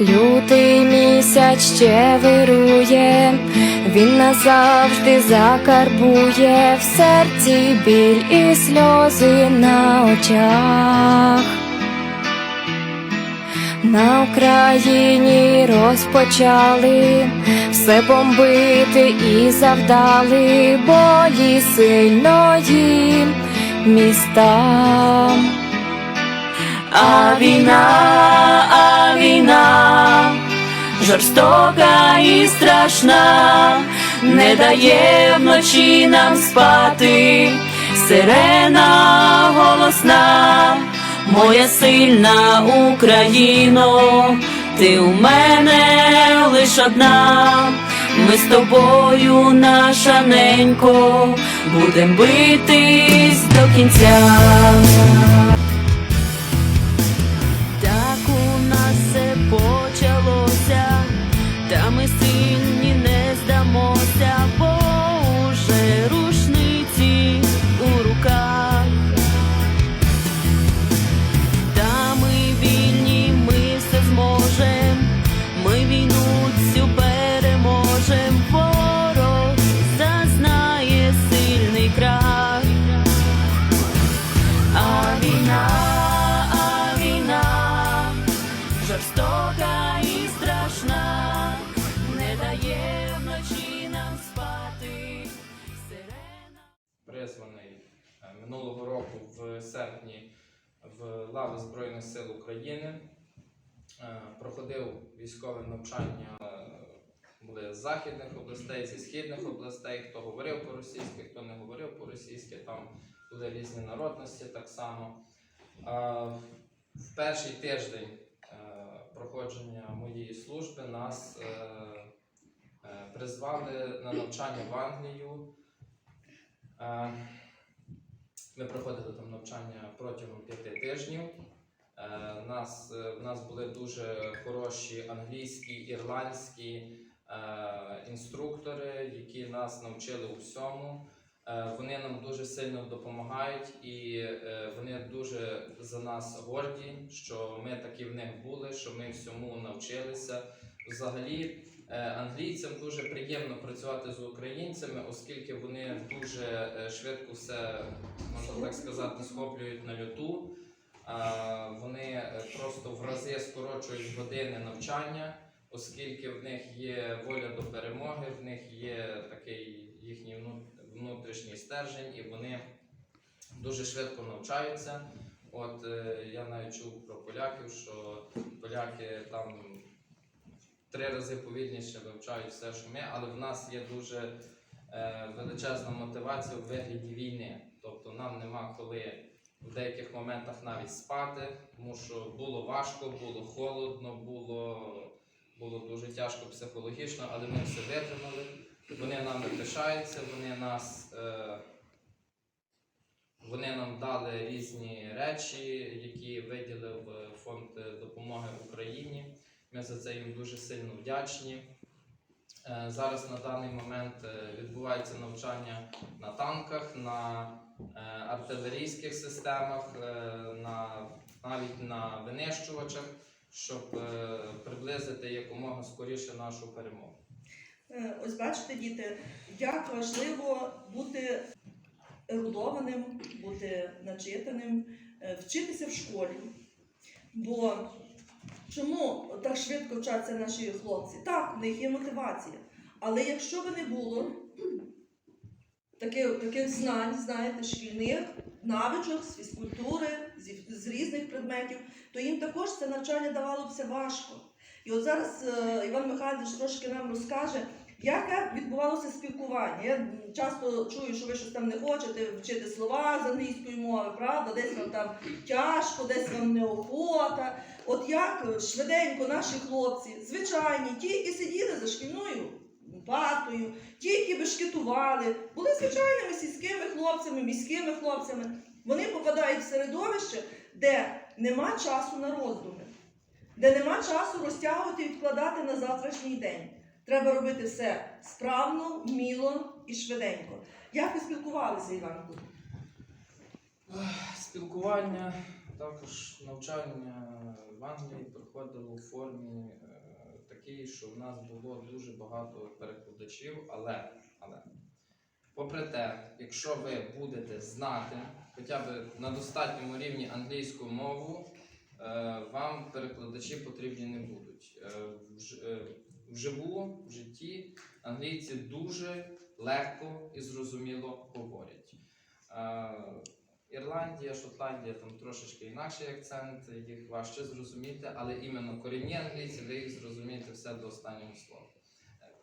Лютий місяць ще вирує, він назавжди закарбує в серці біль і сльози на очах. На Україні розпочали все бомбити і завдали бої сильної міста. А війна, а війна, жорстока і страшна, не дає вночі нам спати, сирена голосна, моя сильна Україно, ти у мене лиш одна. Ми з тобою, наша ненько, будем битись до кінця. Серпні в лави Збройних сил України. Е, Проходив військове навчання е, були з західних областей, зі східних областей, хто говорив по-російськи, хто не говорив по-російськи, там були різні народності так само. Е, В перший тиждень проходження моєї служби нас призвали на навчання в Англію. Ми проходили там навчання протягом п'яти тижнів. Е, Нас, е, в нас були дуже хороші англійські, ірландські е, інструктори, які нас навчили у всьому. Вони нам дуже сильно допомагають і вони дуже за нас горді, що ми такі в них були, що ми всьому навчилися. Взагалі, Англійцям дуже приємно працювати з українцями, оскільки вони дуже е, швидко все, можна так сказати, схоплюють на люту. А, Вони е, просто в рази скорочують години навчання, оскільки в них є воля до перемоги, в них є такий їхній внутрішній стержень, і вони дуже швидко навчаються. От е, я навіть чув про поляків, що поляки там три рази повільніше вивчають все, що ми, але в нас є дуже е, величезна мотивація у вигляді війни. Тобто нам нема коли в деяких моментах навіть спати, тому що було важко, було холодно, було, було дуже тяжко психологічно, але ми все витримали. Вони нами пишаються, вони нас. Е, вони нам дали різні речі, які виділив е, фонд е, допомоги Україні. Ми за це їм дуже сильно вдячні. Е, Зараз на даний момент е, відбувається навчання на танках, на е, артилерійських системах, на, навіть на винищувачах, щоб приблизити якомога скоріше нашу перемогу. Ось бачите, діти, як важливо бути ерудованим, бути начитаним, вчитися в школі. Бо чому так швидко вчаться наші хлопці? Так, в них є мотивація. Але якщо би не було таких, таких знань, знаєте, шкільних навичок з фізкультури, з, з різних предметів, то їм також це навчання давалося важко. І от зараз е, Іван Михайлович трошки нам розкаже, яке відбувалося спілкування. Я часто чую, що ви щось там не хочете вчити слова з англійської мови, правда? Десь вам там тяжко, десь вам неохота. От як е, швиденько наші хлопці, звичайні, ті, які сиділи за шкільною партою, ті, які бешкетували, були звичайними сільськими хлопцями, міськими хлопцями. Вони попадають в середовище, де нема часу на роздуми, де нема часу розтягувати і відкладати на завтрашній день. Треба робити все справно, вміло і швиденько. Як ви спілкувалися, Іванку? Спілкування, також навчання в Англії проходило у формі е, такій, що в нас було дуже багато перекладачів, але, але попри те, якщо ви будете знати хоча б на достатньому рівні англійську мову, е, вам перекладачі потрібні не будуть. Е, вж- е, Вживу, в житті англійці дуже легко і зрозуміло говорять. Е, Ірландія, Шотландія там трошечки інакший акцент, їх важче зрозуміти, але іменно корінні англійці, ви їх зрозумієте все до останнього слова,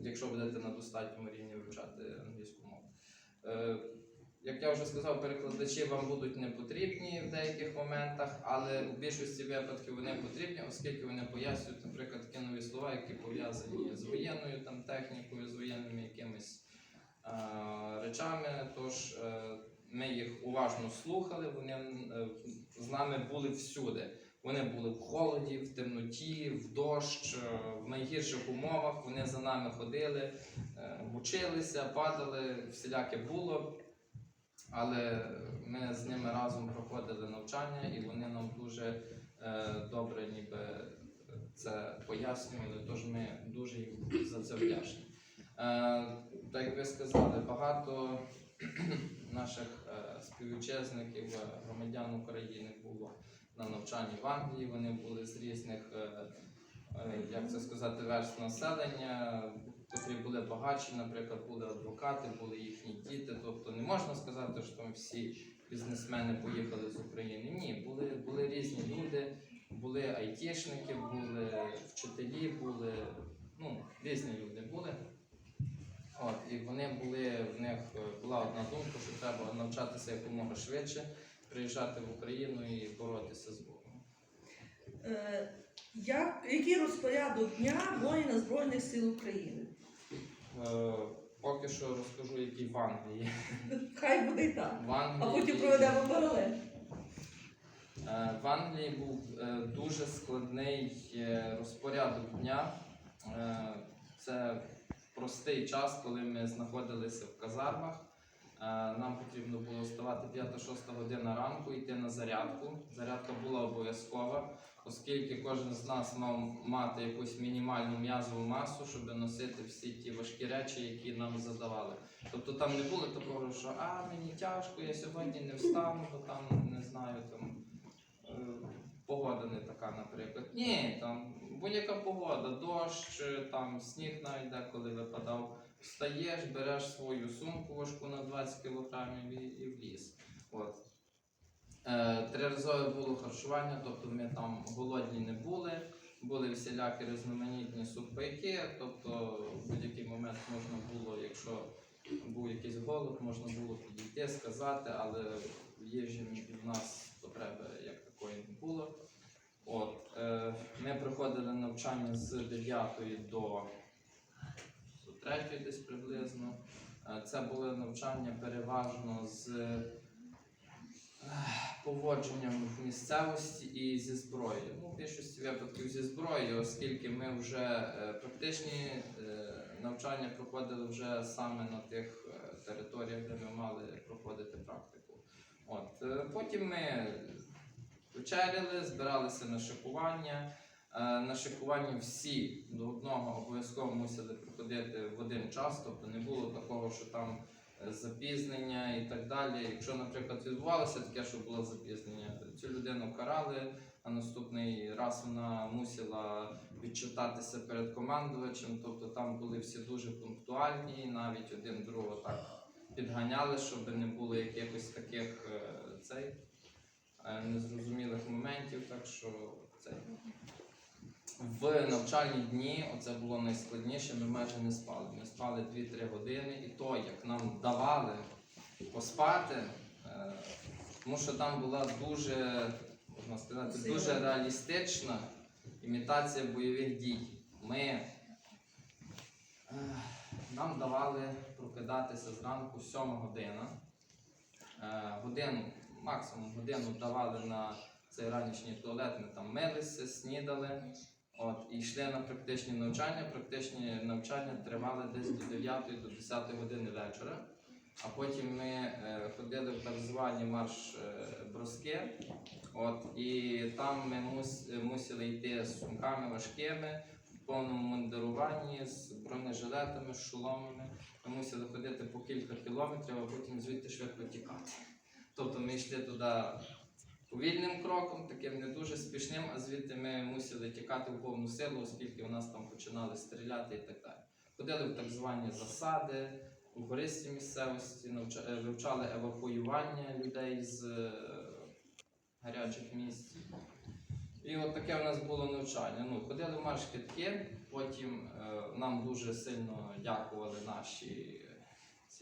якщо будете на достатньому рівні вивчати англійську мову. Е, Як я вже сказав, перекладачі вам будуть не потрібні в деяких моментах, але у більшості випадків вони потрібні, оскільки вони пояснюють, наприклад, такі нові слова, які пов'язані з воєнною там, технікою, з воєнними якимись е, речами. Тож е, ми їх уважно слухали, вони е, з нами були всюди. Вони були в холоді, в темноті, в дощ, е, в найгірших умовах. Вони за нами ходили, е, мучилися, падали, всіляке було. Але ми з ними разом проходили навчання, і вони нам дуже добре ніби це пояснювали. Тож ми дуже їм за це вдячні. Так як ви сказали, багато наших е, співвітчизників, е, громадян України було на навчанні в Англії. Вони були з різних, е, як це сказати, верст населення, котрі були багатші, наприклад, були адвокати, були їхні діти. Тобто не можна сказати, що всі бізнесмени поїхали з України. Ні, були, були різні люди, були айтішники, були вчителі, були ну, різні люди були. От, і вони були, в них е, була одна думка, що треба навчатися якомога швидше, приїжджати в Україну і боротися з ворогом. Е, Як, який розпорядок дня воїна Збройних сил України? Е, поки що розкажу, який в Англії. Хай буде і так. В А потім проведемо паралель. е, в Англії був е, дуже складний е, розпорядок дня. Е, Це простий час, коли ми знаходилися в казармах. Е, Нам потрібно було вставати 5-6 година ранку, йти на зарядку. Зарядка була обов'язкова, оскільки кожен з нас мав мати якусь мінімальну м'язову масу, щоб носити всі ті важкі речі, які нам задавали. Тобто там не було такого, що а мені тяжко, я сьогодні не встану, бо там не знаю там. Погода не така, наприклад. Ні, там будь-яка погода, дощ, там сніг навіть деколи випадав. Встаєш, береш свою сумку важку на 20 кг і, і в ліс. От. Е, триразове було харчування, тобто ми там голодні не були, були всілякі різноманітні супайки, тобто в будь-який момент можна було, якщо був якийсь голод, можна було підійти, сказати, але їжі в нас потреби як такої було. От, е, ми проходили навчання з 9 до, до 3 десь приблизно. Е, Це були навчання переважно з е, поводженням в місцевості і зі зброєю. Ну, в більшості випадків зі зброєю, оскільки ми вже е, практичні навчання проходили вже саме на тих територіях, де ми мали проходити практику. От, потім ми вечеряли, збиралися на шикування. Е, На шикуванні всі до одного обов'язково мусили приходити в один час, тобто не було такого, що там е, запізнення і так далі. Якщо, наприклад, відбувалося таке, що було запізнення, цю людину карали, а наступний раз вона мусила відчитатися перед командувачем. Тобто там були всі дуже пунктуальні, навіть один другого так підганяли, щоб не було якихось таких е, цей, незрозумілих моментів. Так що цей. В навчальні дні оце було найскладніше, ми майже не спали. Ми спали 2-3 години, і то, як нам давали поспати, е, тому що там була дуже, можна сказати, дуже реалістична імітація бойових дій. Ми, е, нам давали прокидатися зранку 7 година. Е, годину, максимум годину давали на цей ранішній туалет, ми там милися, снідали. От, і йшли на практичні навчання. Практичні навчання тривали десь до 9 до 10 години вечора. А потім ми е, ходили в так звані марш-броски. От, і там ми мус, мусили йти з сумками важкими, в повному мундируванні, з бронежилетами, з шоломами. Ми мусили ходити по кілька кілометрів, а потім звідти швидко тікати. Тобто ми йшли туди повільним кроком, таким не дуже спішним, а звідти ми мусили тікати в повну силу, оскільки у нас там починали стріляти і так далі. Ходили в так звані засади, у гористій місцевості, е, вивчали евакуювання людей з е, гарячих місць. І от таке у нас було навчання. Ну, ходили в марш-китки, потім е, нам дуже сильно дякували наші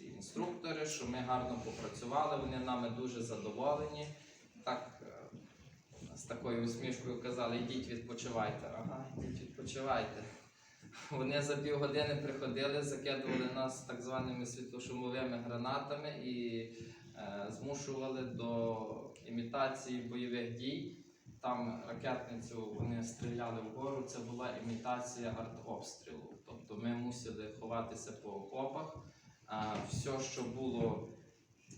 ці інструктори, що ми гарно попрацювали, вони нами дуже задоволені. Так, е, з такою усмішкою казали, йдіть відпочивайте. Ага, йдіть відпочивайте. Вони за півгодини приходили, закидували нас так званими світлошумовими гранатами і е, змушували до імітації бойових дій. Там ракетницю вони стріляли вгору. Це була імітація артобстрілу. Тобто ми мусили ховатися по окопах. А все, що було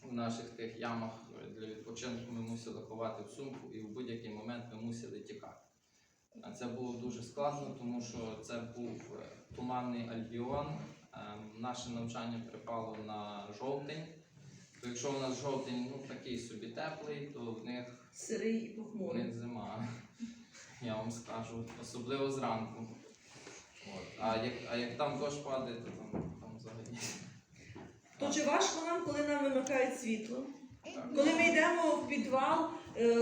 в наших тих ямах для відпочинку, ми мусили ховати в сумку і в будь-який момент ми мусили тікати. А Це було дуже складно, тому що це був е, туманний альбіон. Ем, Наше навчання припало на жовтень. То якщо у нас жовтень ну, такий собі теплий, то в них, Сирий і в похмурий. них зима. Я вам скажу, особливо зранку. От. А, як, а як там дощ падає, то там, там взагалі. То чи важко нам, коли нам вимикають світло? Так. Коли ми йдемо в підвал, е,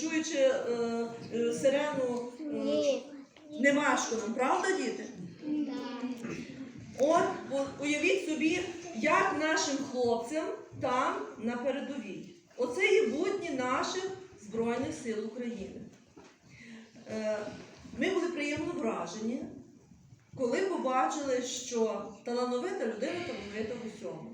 чуючи е, е, сирену, не важко нам, правда, діти? От, уявіть собі, як нашим хлопцям там на передовій. Оце є будні наших Збройних сил України. Ми були приємно вражені, коли побачили, що талановита людина талановита в усьому.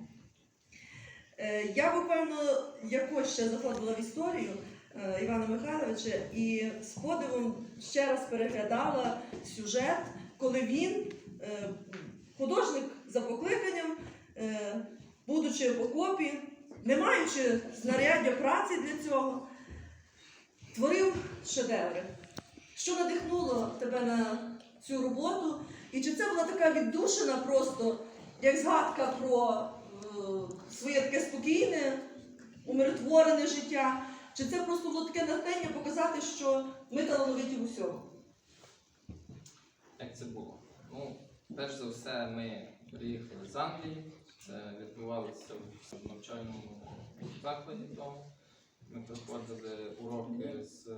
Е, Я буквально якось ще заходила в історію е, Івана Михайловича і з подивом ще раз переглядала сюжет, коли він, е, художник за покликанням, будучи в окопі, не маючи знаряддя праці для цього, творив шедеври. Що надихнуло тебе на цю роботу? І чи це була така віддушина просто, як згадка про своє таке спокійне, умиротворене життя? Чи це просто було таке натхнення показати, що ми талановиті в усьому? Як це було? Ну, перш за все, ми приїхали з Англії. Це відбувалося в навчальному закладі тому. Ми проходили уроки з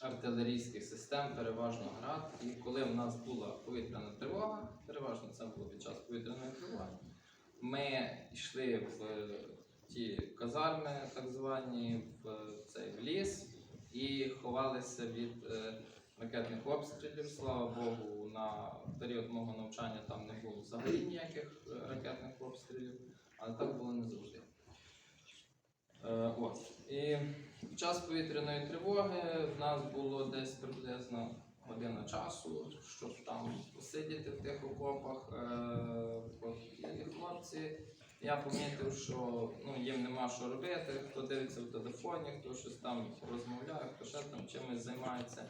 артилерійських систем, переважно град. І коли в нас була повітряна тривога, переважно це було під час повітряної тривоги, ми йшли в ті казарми, так звані, в цей в ліс і ховалися від е, ракетних обстрілів. Слава Богу, на період мого навчання там не було взагалі ніяких е, ракетних обстрілів, але так було не завжди. Е, от. І під час повітряної тривоги в нас було десь приблизно година часу, щоб там посидіти в тих окопах. Е. І хлопці, я помітив, що ну, їм нема що робити, хто дивиться в телефоні, хто щось там розмовляє, хто ще там чимось займається.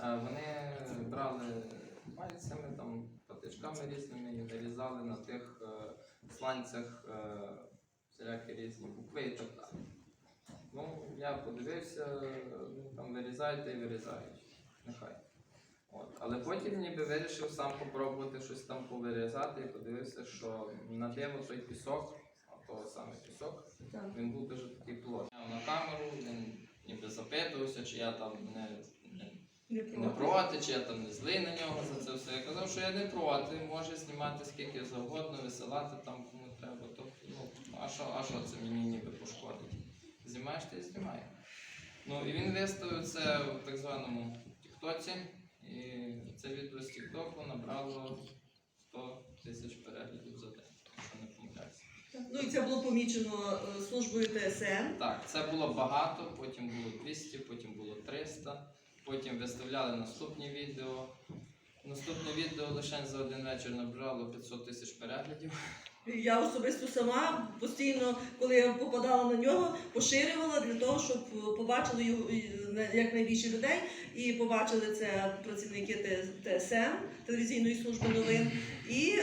Е, Вони брали пальцями, там, патичками різними і вирізали на тих е, сланцях е, всілякі різні букви і так далі. Ну, я подивився, ну, там вирізають і вирізають. Нехай. От. Але потім ніби вирішив сам попробувати щось там повирізати і подивився, що на диво той пісок, а то саме пісок, Так. він був дуже такий плотний. На камеру він ніби запитувався, чи я там не, не Не проти, чи я там не злий на нього за це все. Я казав, що я не проти, може знімати скільки завгодно, висилати там кому треба. Тобто, ну, а що, а що це мені ніби пошкодить? Знімаєш, ти знімай. Ну і він виставив це в так званому Тіктоці. І це відео з Тіктоку набрало 100 тисяч переглядів за день, якщо не помиляюся. Ну і це було помічено е, службою ТСН. Так, це було багато, потім було 200, потім було 300, потім виставляли наступні відео. Наступне відео лише за один вечір набрало 500 тисяч переглядів. Я особисто сама постійно, коли я попадала на нього, поширювала для того, щоб побачили його на- якнайбільше людей і побачили це працівники Т- ТСН телевізійної служби новин. І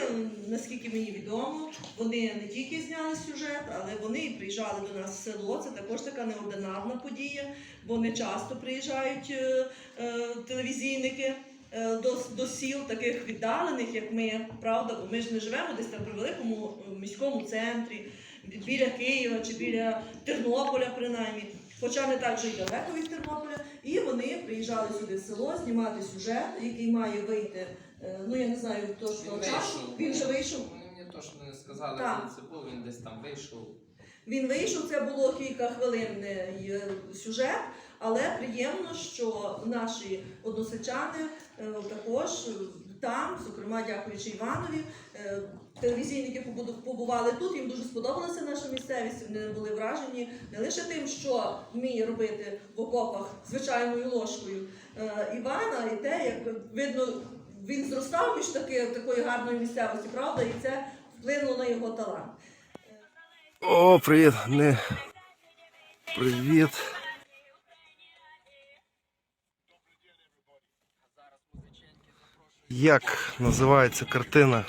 наскільки мені відомо, вони не тільки зняли сюжет, але вони і приїжджали до нас в село. Це також така неординарна подія, бо не часто приїжджають е, е, телевізійники е, до, до сіл таких віддалених, як ми, правда, бо ми ж не живемо десь там при великому е, міському центрі, біля Києва чи біля Тернополя, принаймні. Хоча не так вже й далеко від Тернополя, і вони приїжджали сюди в село знімати сюжет, який має вийти. е, Ну я не знаю точного Він часу. Він вже вийшов. Вони мені точно не сказали, Так. коли це було, він десь там вийшов. Він вийшов, це було кілька хвилин е, сюжет, але приємно, що наші односельчани е, також е, там, зокрема дякуючи Іванові, е, телевізійники побували тут. Їм дуже сподобалася наша місцевість. Вони були вражені не лише тим, що вміє робити в окопах звичайною ложкою е, Івана, і те, як видно, він зростав між таки, такої гарної місцевості, правда, і це вплинуло на його талант. О, привіт. Не... Привіт. Як називається картина,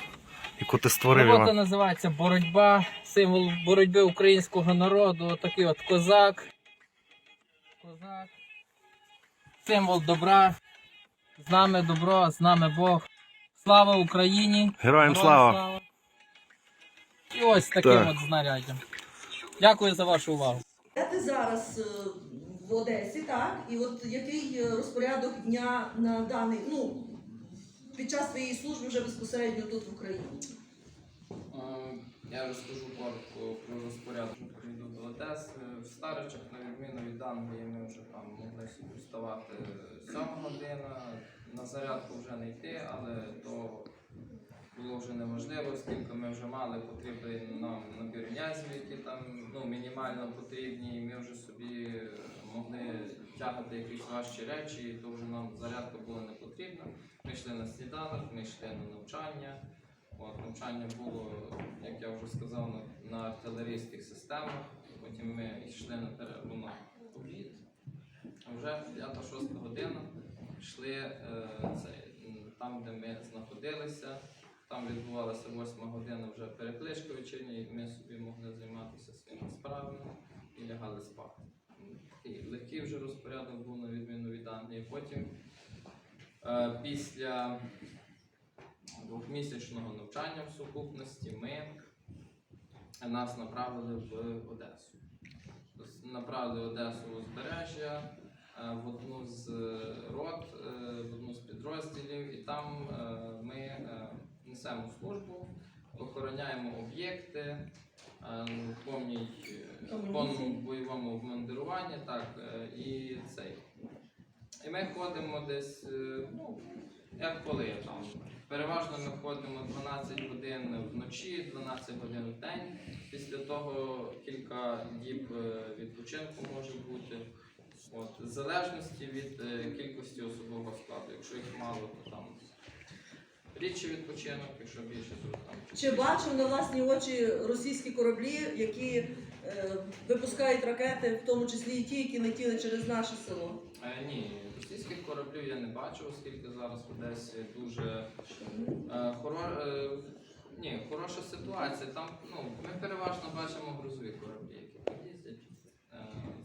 яку ти створив? Робота називається Боротьба, символ боротьби українського народу. Такий от козак. Козак. Символ добра. З нами добро, з нами Бог. Слава Україні! Героям слава! І ось таким Так. от знаряддям. Дякую за вашу увагу. Ти зараз е, в Одесі, так? І от який е, розпорядок дня на даний, ну, під час твоєї служби вже безпосередньо тут в Україні? Е, Я розкажу коротко про розпорядок. Прийду до Одеси. В Старичах, на відміну від Англії, ми вже там могли вставати 7 година. На зарядку вже не йти, але то було вже неможливо, оскільки ми вже мали потрібний нам набір м'язів, які там ну, мінімально потрібні, і ми вже собі могли тягати якісь важчі речі, то вже нам зарядка була не потрібна. Ми йшли на сніданок, ми йшли на навчання. От, навчання було, як я вже сказав, на, на артилерійських системах. Потім ми йшли на перерву на обід. А вже 5-6 година йшли е, цей, м, там, де ми знаходилися. Там відбувалася 8 година вже перекличка вечірня, і ми собі могли займатися своїми справами і лягали спати. Легкий вже розпорядок був на відміну від Англії. Потім е, після двохмісячного навчання в сукупності ми нас направили в Одесу. Направили Одесу в узбережжя е, в одну з рот, е, в одну з підрозділів, і там е, ми несемо службу, охороняємо об'єкти е, е, повному бойовому обмундируванні, так, е, і цей. І ми ходимо десь, ну, як коли там. Переважно ми ходимо 12 годин вночі, 12 годин в день. Після того кілька діб відпочинку може бути. От, в залежності від кількості особового складу. Якщо їх мало, то там рідший відпочинок, якщо більше, то. Чи бачив на власні очі російські кораблі, які е, випускають ракети, в тому числі і ті, які летіли через наше село? Е, ні, російських кораблів я не бачу, оскільки зараз в Одесі дуже е, хоро... е, ні, хороша ситуація. Там ну, ми переважно бачимо грузові кораблі, які їздять е,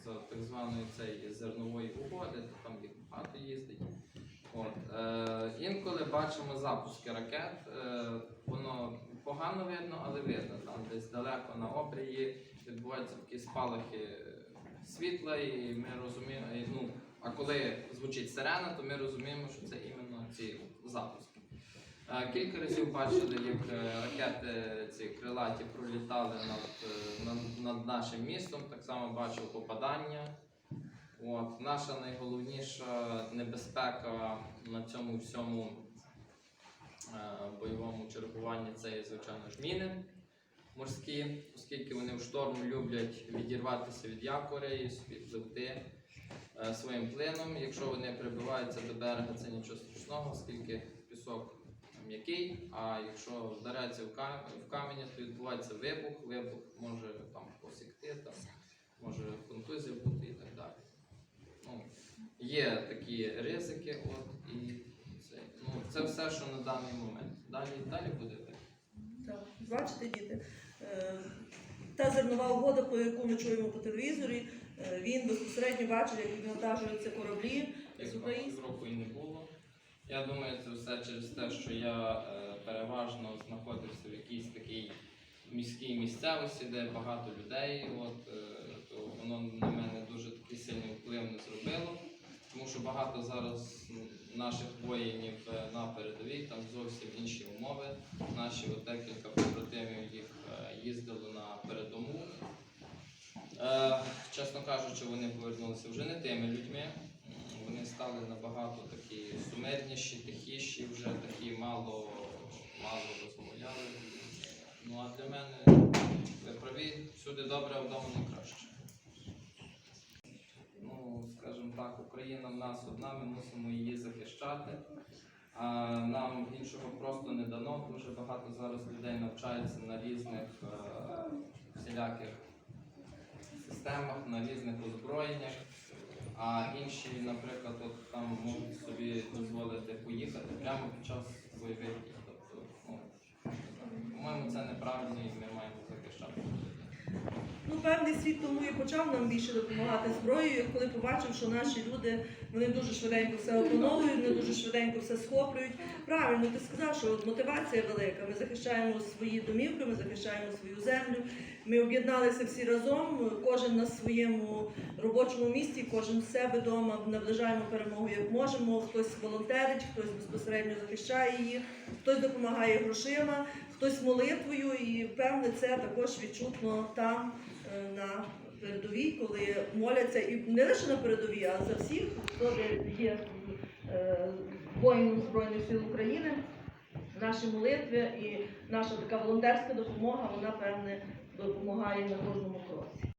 за так званої цієї зернової угоди, то там їх багато їздить. От, е, інколи бачимо запуски ракет, е, воно погано видно, але видно. Там десь далеко на обрії відбуваються такі спалахи світла, і ми розуміємо, і, ну, а коли звучить сирена, то ми розуміємо, що це іменно ці запуски. Е, Кілька разів бачили, як е, ракети ці крилаті пролітали над, е, над, над нашим містом. Так само бачив попадання. От, наша найголовніша небезпека на цьому всьому е, бойовому чергуванні це є, звичайно ж, міни морські, оскільки вони в шторм люблять відірватися від якоря і пливти е, своїм плином. Якщо вони прибиваються до берега, це нічого страшного, оскільки пісок м'який, а якщо вдаряться в камені, то відбувається вибух, вибух може там посікти, там, може контузія бути і так далі. Є такі ризики, от, і це, ну, це все, що на даний момент. Далі, далі буде видно. Так, бачите, діти, е, та зернова угода, по яку ми чуємо по телевізорі, е, він безпосередньо бачив, як відвантажуються кораблі з України. року і не було. Я думаю, це все через те, що я е, переважно знаходився в якійсь такій міській місцевості, де багато людей. От, то воно на мене дуже такий сильний вплив не зробило. Тому що багато зараз наших воїнів е, на передовій, там зовсім інші умови. Наші от декілька побратимів їх е, їздили на передову. Е, чесно кажучи, вони повернулися вже не тими людьми. Вони стали набагато такі сумирніші, тихіші, вже такі мало, мало розмовляли. Ну а для мене ви праві, всюди добре, вдома не краще. Ну, скажімо так, Україна в нас одна, ми мусимо її захищати. Нам іншого просто не дано. Дуже багато зараз людей навчається на різних е, всіляких системах, на різних озброєннях. А інші, наприклад, от там можуть собі дозволити поїхати прямо під час бойових дій. Тобто, ну, по-моєму, це неправильно і ми маємо захищати. Ну, певний світ тому і почав нам більше допомагати зброєю, коли побачив, що наші люди вони дуже швиденько все опановують, вони дуже швиденько все схоплюють. Правильно, ти сказав, що от мотивація велика. Ми захищаємо свої домівки, ми захищаємо свою землю. Ми об'єдналися всі разом, кожен на своєму робочому місці, кожен в себе вдома, наближаємо перемогу як можемо. Хтось волонтерить, хтось безпосередньо захищає її, хтось допомагає грошима, хтось молитвою, і певне це також відчутно там на передовій, коли моляться і не лише на передовій, а за всіх, хто є е, воїном Збройних сил України. Наші молитви і наша така волонтерська допомога, вона певне допомагає на кожному кроці.